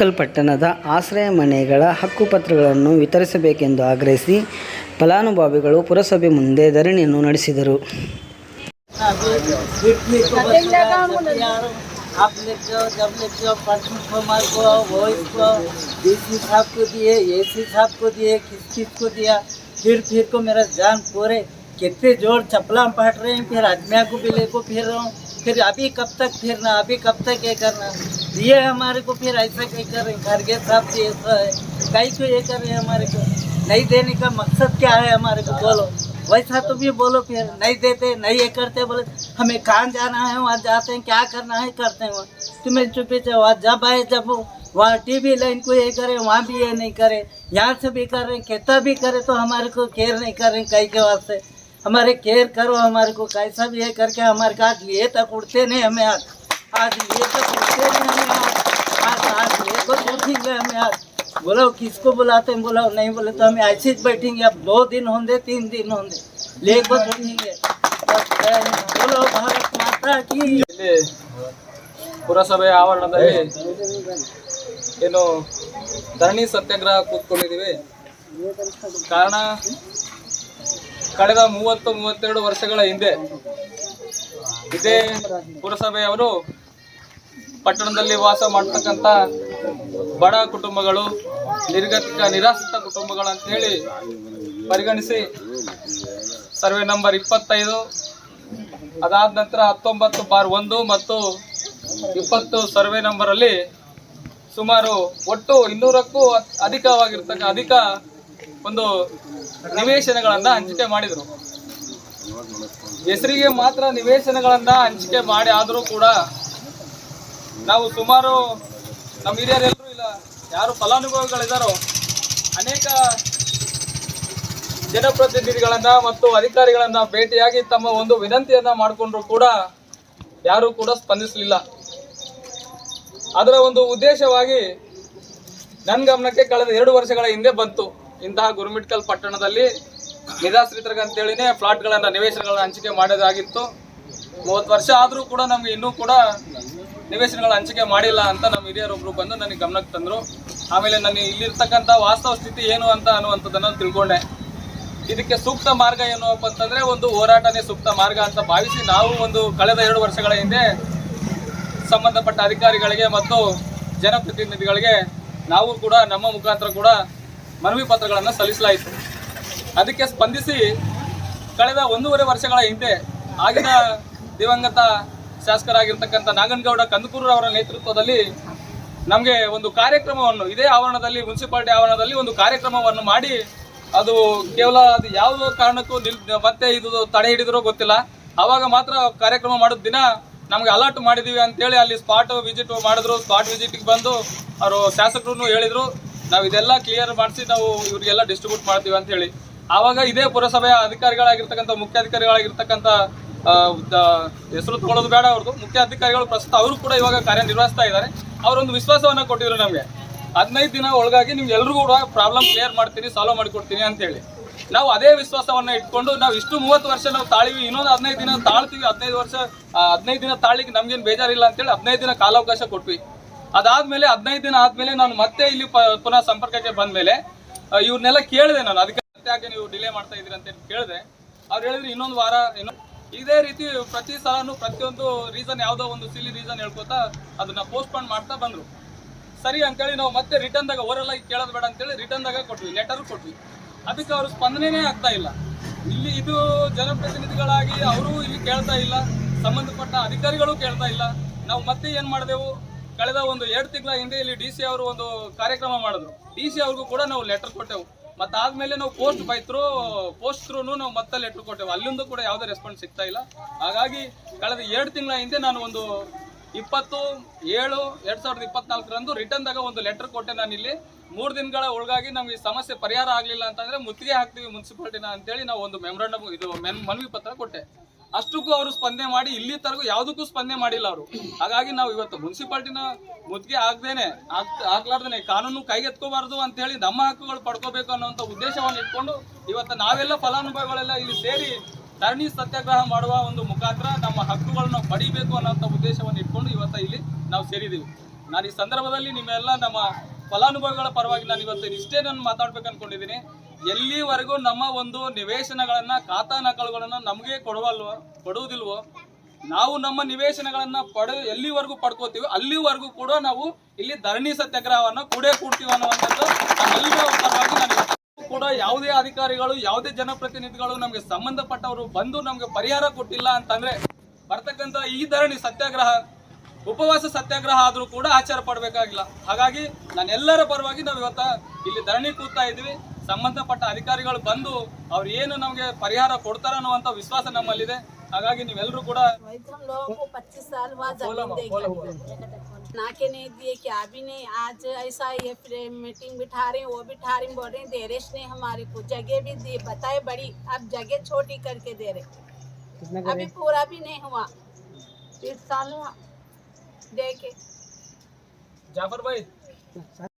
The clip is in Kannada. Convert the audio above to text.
ಕಲ್ ಪಟ್ಟಣದ ಆಶ್ರಯ ಮನೆಗಳ ಹಕ್ಕುಪತ್ರಗಳನ್ನು ವಿತರಿಸಬೇಕೆಂದು ಆಗ್ರಹಿಸಿ ಫಲಾನುಭವಿಗಳು ಪುರಸಭೆ ಮುಂದೆ ಧರಣಿಯನ್ನು ನಡೆಸಿದರು आप लिख जाओ जब लिख जाओ पर्सनल फॉर्मर को वो इसको डीसी साहब को दिए एसी साहब को दिए किस किस को दिया फिर फिर को मेरा जान पूरे कितने जोर चपला पट रहे हैं फिर आदमिया को भी लेको फिर रहा हूँ फिर अभी कब तक फिरना अभी कब तक ये करना दिए हमारे को फिर ऐसा कहीं कर रहे हैं? खरगे साहब दिए ऐसा है। कहीं को ये कर रहे हैं हमारे को? नहीं देने का मकसद क्या है हमारे को? बोलो। वैसा तो भी बोलो फिर। नहीं देते, नहीं ये करते, बोले, हमें कहाँ जाना है? वहाँ जाते हैं, क्या करना है? करते हैं वहाँ। तुम्हें चुपे से वहाँ जब आए, जब वहाँ टीवी लाइन को ये करे, वहाँ भी ये नहीं करे। यहाँ से भी कर रहे हैं कितना भी करे तो हमारे को केयर नहीं कर रहे हैं कहीं के वास्ते। हमारे केयर करो हमारे को। कैसा भी ये करके हमारे का लिए तक उड़ते नहीं हमें आज आज लिए तक उड़ते नहीं हमें आज आज आज ये को देखेंगे हमें आज बोलो किसको बुलाते हैं बोलो नहीं बोले तो हमें ऐसे ही बैठेंगे अब दो दिन होंगे तीन दिन होंगे ले को देखेंगे बस जय हिंद। बोलो भारत माता की ಇಲ್ಲಿ ಪುರಸಭೆ ಆವರಣದಲ್ಲಿ ಏನು ಧರಣಿ ಸತ್ಯಾಗ್ರಹ ಕೂತ್ಕೊಂಡಿದ್ದೀವಿ ಕಾರಣ ಕಳೆದ ಮೂವತ್ತು ಮೂವತ್ತೆರಡು ವರ್ಷಗಳ ಹಿಂದೆ ಇದೇ ಪುರಸಭೆಯವರು ಪಟ್ಟಣದಲ್ಲಿ ವಾಸ ಮಾಡ್ತಕ್ಕಂಥ ಬಡ ಕುಟುಂಬಗಳು, ನಿರ್ಗತಿಕ, ನಿರಾಶ್ರಿತ ಕುಟುಂಬಗಳು ಅಂತ ಹೇಳಿ ಪರಿಗಣಿಸಿ ಸರ್ವೆ ನಂಬರ್ ಇಪ್ಪತ್ತೈದು, ಅದಾದ ನಂತರ ಹತ್ತೊಂಬತ್ತು ಬಾರ್ ಒಂದು ಮತ್ತು ಇಪ್ಪತ್ತು ಸರ್ವೆ ನಂಬರಲ್ಲಿ ಸುಮಾರು ಒಟ್ಟು ಇನ್ನೂರಕ್ಕೂ ಅಧಿಕವಾಗಿರ್ತಕ್ಕ, ಅಧಿಕ ಒಂದು ನಿವೇಶನಗಳನ್ನು ಹಂಚಿಕೆ ಮಾಡಿದರು. ಹೆಸರಿಗೆ ಮಾತ್ರ ನಿವೇಶನಗಳನ್ನು ಹಂಚಿಕೆ ಮಾಡಿ ಆದರೂ ಕೂಡ ನಾವು ಸುಮಾರು ನಮ್ಮ ಹಿರಿಯರೆಲ್ಲರೂ ಇಲ್ಲ, ಯಾರು ಫಲಾನುಭವಿಗಳಿದ್ದಾರೋ ಅನೇಕ ಜನಪ್ರತಿನಿಧಿಗಳನ್ನ ಮತ್ತು ಅಧಿಕಾರಿಗಳನ್ನ ಭೇಟಿಯಾಗಿ ತಮ್ಮ ಒಂದು ವಿನಂತಿಯನ್ನ ಮಾಡಿಕೊಂಡ್ರು ಕೂಡ ಯಾರೂ ಕೂಡ ಸ್ಪಂದಿಸಲಿಲ್ಲ. ಅದರ ಒಂದು ಉದ್ದೇಶವಾಗಿ ನನ್ನ ಗಮನಕ್ಕೆ ಕಳೆದ ಎರಡು ವರ್ಷಗಳ ಹಿಂದೆ ಬಂತು. ಇಂತಹ ಗುರುಮಿಟ್ಕಲ್ ಪಟ್ಟಣದಲ್ಲಿ ನಿರಾಶ್ರಿತರಿಗೆ ಅಂತೇಳಿನೇ ಫ್ಲಾಟ್ಗಳನ್ನ, ನಿವೇಶನಗಳನ್ನ ಹಂಚಿಕೆ ಮಾಡೋದಾಗಿತ್ತು. ಮೂವತ್ತು ವರ್ಷ ಆದರೂ ಕೂಡ ನಮಗೆ ಇನ್ನೂ ಕೂಡ ನಿವೇಶನಗಳ ಹಂಚಿಕೆ ಮಾಡಿಲ್ಲ ಅಂತ ನಮ್ಮ ಹಿರಿಯರೊಬ್ರು ಬಂದು ನನಗೆ ಗಮನಕ್ಕೆ ತಂದರು. ಆಮೇಲೆ ನಾನು ಇಲ್ಲಿರ್ತಕ್ಕಂಥ ವಾಸ್ತವ ಸ್ಥಿತಿ ಏನು ಅಂತ ಅನ್ನುವಂಥದ್ದನ್ನು ತಿಳ್ಕೊಂಡೆ. ಇದಕ್ಕೆ ಸೂಕ್ತ ಮಾರ್ಗ ಏನಪ್ಪ ಅಂತಂದರೆ ಒಂದು ಹೋರಾಟನೇ ಸೂಕ್ತ ಮಾರ್ಗ ಅಂತ ಭಾವಿಸಿ ನಾವು ಒಂದು ಕಳೆದ ಎರಡು ವರ್ಷಗಳ ಹಿಂದೆ ಸಂಬಂಧಪಟ್ಟ ಅಧಿಕಾರಿಗಳಿಗೆ ಮತ್ತು ಜನಪ್ರತಿನಿಧಿಗಳಿಗೆ ನಾವು ಕೂಡ, ನಮ್ಮ ಮುಖಾಂತರ ಕೂಡ ಮನವಿ ಪತ್ರಗಳನ್ನು ಸಲ್ಲಿಸಲಾಯಿತು. ಅದಕ್ಕೆ ಸ್ಪಂದಿಸಿ ಕಳೆದ ಒಂದೂವರೆ ವರ್ಷಗಳ ಹಿಂದೆ ಆಗಿನ ದಿವಂಗತ ಶಾಸಕರಾಗಿರ್ತಕ್ಕಂಥ ನಾಗನಗೌಡ ಕಂದಕೂರು ಅವರ ನೇತೃತ್ವದಲ್ಲಿ ನಮಗೆ ಒಂದು ಕಾರ್ಯಕ್ರಮವನ್ನು, ಇದೇ ಆವರಣದಲ್ಲಿ, ಮುನ್ಸಿಪಾಲ್ಟಿ ಆವರಣದಲ್ಲಿ ಒಂದು ಕಾರ್ಯಕ್ರಮವನ್ನು ಮಾಡಿ, ಅದು ಕೇವಲ ಅದು ಯಾವ ಕಾರಣಕ್ಕೂ ನಿಲ್, ಮತ್ತೆ ಇದು ತಡೆ ಹಿಡಿದಿರೋ ಗೊತ್ತಿಲ್ಲ. ಆವಾಗ ಮಾತ್ರ ಕಾರ್ಯಕ್ರಮ ಮಾಡಿದ ದಿನ ನಮ್ಗೆ ಅಲರ್ಟ್ ಮಾಡಿದೀವಿ ಅಂತೇಳಿ ಅಲ್ಲಿ ಸ್ಪಾಟ್ ವಿಸಿಟ್ ಮಾಡಿದ್ರು. ಸ್ಪಾಟ್ ವಿಸಿಟ್ಗೆ ಬಂದು ಅವರು ಶಾಸಕರು ಹೇಳಿದರು. ನಾವು ಇದೆಲ್ಲ ಕ್ಲಿಯರ್ ಮಾಡಿಸಿ ನಾವು ಇವರಿಗೆಲ್ಲ ಡಿಸ್ಟ್ರಿಬ್ಯೂಟ್ ಮಾಡ್ತೀವಿ ಅಂತ ಹೇಳಿ ಆವಾಗ ಇದೇ ಪುರಸಭೆಯ ಅಧಿಕಾರಿಗಳಾಗಿರ್ತಕ್ಕಂಥ, ಮುಖ್ಯಾಧಿಕಾರಿಗಳಾಗಿರ್ತಕ್ಕಂಥ ಹೆಸರು ತಗೊಳ್ಳೋದು ಬೇಡ ಅವ್ರದ್ದು ಮುಖ್ಯ ಅಧಿಕಾರಿಗಳು ಪ್ರಸ್ತುತ ಅವರು ಕೂಡ ಇವಾಗ ಕಾರ್ಯನಿರ್ವಹಿಸ್ತಾ ಇದ್ದಾರೆ. ಅವರೊಂದು ವಿಶ್ವಾಸವನ್ನ ಕೊಟ್ಟಿದ್ರು ನಮಗೆ. ಹದಿನೈದು ದಿನ ಒಳಗಾಗಿ ನಿಮ್ಗೆ ಎಲ್ರಿಗೂ ಕೂಡ ಪ್ರಾಬ್ಲಮ್ ಕ್ಲಿಯರ್ ಮಾಡ್ತೀನಿ ಸಾಲ್ವ್ ಮಾಡಿಕೊಡ್ತೀನಿ ಅಂತ ಹೇಳಿ ನಾವು ಅದೇ ವಿಶ್ವಾಸವನ್ನ ಇಟ್ಕೊಂಡು ನಾವು ಇಷ್ಟು ಮೂವತ್ತು ವರ್ಷ ನಾವು ತಾಳಿವಿ, ಇನ್ನೊಂದು ಹದಿನೈದು ದಿನ ತಾಳ್ತೀವಿ, ಹದಿನೈದು ವರ್ಷ ಹದಿನೈದು ದಿನ ತಾಳಿಗೆ ನಮ್ಗೇನು ಬೇಜಾರಿಲ್ಲ ಅಂತೇಳಿ ಹದಿನೈದು ದಿನ ಕಾಲಾವಕಾಶ ಕೊಟ್ವಿ. ಅದಾದ್ಮೇಲೆ ಹದಿನೈದು ದಿನ ಆದ್ಮೇಲೆ ನಾನು ಮತ್ತೆ ಇಲ್ಲಿ ಪುನಃ ಸಂಪರ್ಕಕ್ಕೆ ಬಂದ ಮೇಲೆ ಇವ್ರನ್ನೆಲ್ಲ ಕೇಳಿದೆ ನಾನು. ಅದಕ್ಕೆ ಯಾಕೆ ನೀವು ಡಿಲೇ ಮಾಡ್ತಾ ಇದ್ದೀರಿ ಅಂತ ಹೇಳಿ ಕೇಳಿದೆ. ಅವ್ರು ಹೇಳಿದ್ರೆ ಇನ್ನೊಂದು ವಾರ, ಇನ್ನೊ ಇದೇ ರೀತಿ ಪ್ರತಿ ಸಲನು ಪ್ರತಿಯೊಂದು ರೀಸನ್ ಯಾವುದೋ ಒಂದು ಸಿಲಿ ರೀಸನ್ ಹೇಳ್ಕೊತಾ ಅದನ್ನ ಪೋಸ್ಟ್ಪೋನ್ ಮಾಡ್ತಾ ಬಂದ್ರು. ಸರಿ ಅಂತೇಳಿ ನಾವು ಮತ್ತೆ ರಿಟರ್ನ್ದಾಗ ಓರೆಲ್ಲ ಕೇಳೋದು ಬೇಡ ಅಂತೇಳಿ ರಿಟರ್ನ್ದಾಗ ಕೊಟ್ವಿ ಲೆಟರ್ ಕೊಟ್ವಿ. ಅದಕ್ಕೆ ಅವರು ಸ್ಪಂದನೆನೇ ಆಗ್ತಾ ಇಲ್ಲ. ಇಲ್ಲಿ ಇದು ಜನಪ್ರತಿನಿಧಿಗಳಾಗಿ ಅವರು ಇಲ್ಲಿ ಕೇಳ್ತಾ ಇಲ್ಲ, ಸಂಬಂಧಪಟ್ಟ ಅಧಿಕಾರಿಗಳು ಕೇಳ್ತಾ ಇಲ್ಲ. ನಾವು ಮತ್ತೆ ಏನ್ ಮಾಡಿದೆವು? ಕಳೆದ ಒಂದು ಎರಡು ತಿಂಗಳ ಹಿಂದೆ ಇಲ್ಲಿ ಡಿ ಸಿ ಅವರು ಒಂದು ಕಾರ್ಯಕ್ರಮ ಮಾಡಿದ್ರು. ಡಿ ಸಿ ಅವ್ರಿಗೂ ಕೂಡ ನಾವು ಲೆಟರ್ ಕೊಟ್ಟೆವು. ಮತ್ತೆ ಆದ್ಮೇಲೆ ನಾವು ಪೋಸ್ಟ್ ಬೈ ಥ್ರೂ ಪೋಸ್ಟ್ ಥ್ರೂನು ನಾವು ಮತ್ತೆ ಲೆಟರ್ ಕೊಟ್ಟೆವು ಅಲ್ಲಿಂದ ಕೂಡ ಯಾವುದೇ ರೆಸ್ಪಾನ್ಸ್ ಸಿಗ್ತಾ ಇಲ್ಲ. ಹಾಗಾಗಿ ಕಳೆದ ಎರಡು ತಿಂಗಳ ಹಿಂದೆ ನಾನು ಒಂದು ಇಪ್ಪತ್ತು ಏಳು ಎರಡು ಸಾವಿರದ ಇಪ್ಪತ್ನಾಲ್ಕರಂದು ರಿಟರ್ನ್ದಾಗ ಒಂದು ಲೆಟರ್ ಕೊಟ್ಟೆ ನಾನು ಇಲ್ಲಿ ಮೂರು ದಿನಗಳ ಒಳಗಾಗಿ ನಮಗೆ ಈ ಸಮಸ್ಯೆ ಪರಿಹಾರ ಆಗಲಿಲ್ಲ ಅಂತಂದ್ರೆ ಮುತ್ತಿಗೆ ಹಾಕ್ತೀವಿ ಮುನ್ಸಿಪಾಲ್ಟಿನ ಅಂತೇಳಿ ನಾವು ಒಂದು ಮೆಮೊರಂಡಮ್ ಇದು ಮೆನ್- ಮನವಿ ಪತ್ರ ಕೊಟ್ಟೆ. ಅಷ್ಟಕ್ಕೂ ಅವರು ಸ್ಪಂದನೆ ಮಾಡಿ ಇಲ್ಲಿ ತರಗೂ ಯಾವುದಕ್ಕೂ ಸ್ಪಂದನೆ ಮಾಡಿಲ್ಲ ಅವರು. ಹಾಗಾಗಿ ನಾವು ಇವತ್ತು ಮುನ್ಸಿಪಾಲ್ಟಿನ ಮುತ್ತಿಗೆ ಆಗದೇನೆ ಆಗ್- ಆಗ್ಲಾರ್ದೇನೆ, ಕಾನೂನು ಕೈಗೆತ್ಕೋಬಾರ್ದು ಅಂತ ಹೇಳಿ ನಮ್ಮ ಹಕ್ಕುಗಳು ಪಡ್ಕೋಬೇಕು ಅನ್ನೋಂಥ ಉದ್ದೇಶವನ್ನು ಇಟ್ಕೊಂಡು ಇವತ್ತು ನಾವೆಲ್ಲ ಫಲಾನುಭವಿಗಳೆಲ್ಲ ಇಲ್ಲಿ ಸೇರಿ ಧರಣಿ ಸತ್ಯಾಗ್ರಹ ಮಾಡುವ ಒಂದು ಮುಖಾಂತರ ನಮ್ಮ ಹಕ್ಕುಗಳನ್ನು ಪಡಿಬೇಕು ಅನ್ನೋಂಥ ಉದ್ದೇಶವನ್ನು ಇಟ್ಕೊಂಡು ಇವತ್ತು ಇಲ್ಲಿ ನಾವು ಸೇರಿದ್ದೀವಿ. ನಾನು ಈ ಸಂದರ್ಭದಲ್ಲಿ ನಿಮ್ಮೆಲ್ಲ ನಮ್ಮ ಫಲಾನುಭವಿಗಳ ಪರವಾಗಿ ನಾನು ಇವತ್ತು ಇಷ್ಟೇ ನಾನು ಮಾತಾಡ್ಬೇಕು ಅನ್ಕೊಂಡಿದ್ದೀನಿ. ಎಲ್ಲಿವರೆಗೂ ನಮ್ಮ ಒಂದು ನಿವೇಶನಗಳನ್ನ, ಖಾತಾ ನಕಲುಗಳನ್ನ ನಮಗೆ ಕೊಡುವಲ್ವೋ, ಕೊಡುವುದಿಲ್ವೋ, ನಾವು ನಮ್ಮ ನಿವೇಶನಗಳನ್ನ ಪಡೆ, ಎಲ್ಲಿವರೆಗೂ ಪಡ್ಕೋತೀವಿ, ಅಲ್ಲಿವರೆಗೂ ಕೂಡ ನಾವು ಇಲ್ಲಿ ಧರಣಿ ಸತ್ಯಾಗ್ರಹವನ್ನ ಕೂಡೇ ಕೂಡ್ತೀವಿ ಅನ್ನುವಂಥದ್ದು ಪರವಾಗಿ ನಾನು ಕೂಡ ಯಾವುದೇ ಅಧಿಕಾರಿಗಳು, ಯಾವುದೇ ಜನಪ್ರತಿನಿಧಿಗಳು ನಮಗೆ ಸಂಬಂಧಪಟ್ಟವರು ಬಂದು ನಮಗೆ ಪರಿಹಾರ ಕೊಟ್ಟಿಲ್ಲ ಅಂತಂದ್ರೆ ಬರ್ತಕ್ಕಂಥ ಈ ಧರಣಿ ಸತ್ಯಾಗ್ರಹ ಉಪವಾಸ ಸತ್ಯಾಗ್ರಹ ಆದ್ರೂ ಕೂಡ ಆಚಾರ ಪಡಬೇಕಾಗಿಲ್ಲ ಹಾಗಾಗಿ ನಾನೆಲ್ಲರ ಪರವಾಗಿ ನಾವು ಇವತ್ತ ಇಲ್ಲಿ ಧರಣಿ ಕೂತಾ ಇದ್ವಿ ಸಂಬಂಧಪಟ್ಟ ಅಧಿಕಾರಿಗಳು ಬಂದು ಅವ್ರು ಏನು ನಮಗೆ ಪರಿಹಾರ ಕೊಡ್ತಾರ ಅನ್ನುವಂಥ ವಿಶ್ವಾಸ ನಮ್ಮಲ್ಲಿದೆ ಹಾಗಾಗಿ ನೀವೆಲ್ಲರೂ ಕೂಡ वही तो हम लोगों को पच्चीस साल बाद जमीन देगी ना के नहीं दिए क्या भी नहीं आज ऐसा ये फिर मीटिंग बिठा रहे हैं वो बिठा रहे हैं बोल रहे हैं दे रहे नहीं हमारे को जगह भी दी बताए बड़ी अब जगह छोटी करके दे रहे अभी पूरा भी नहीं हुआ तीस साल हुआ देखे जाफ़र भाई।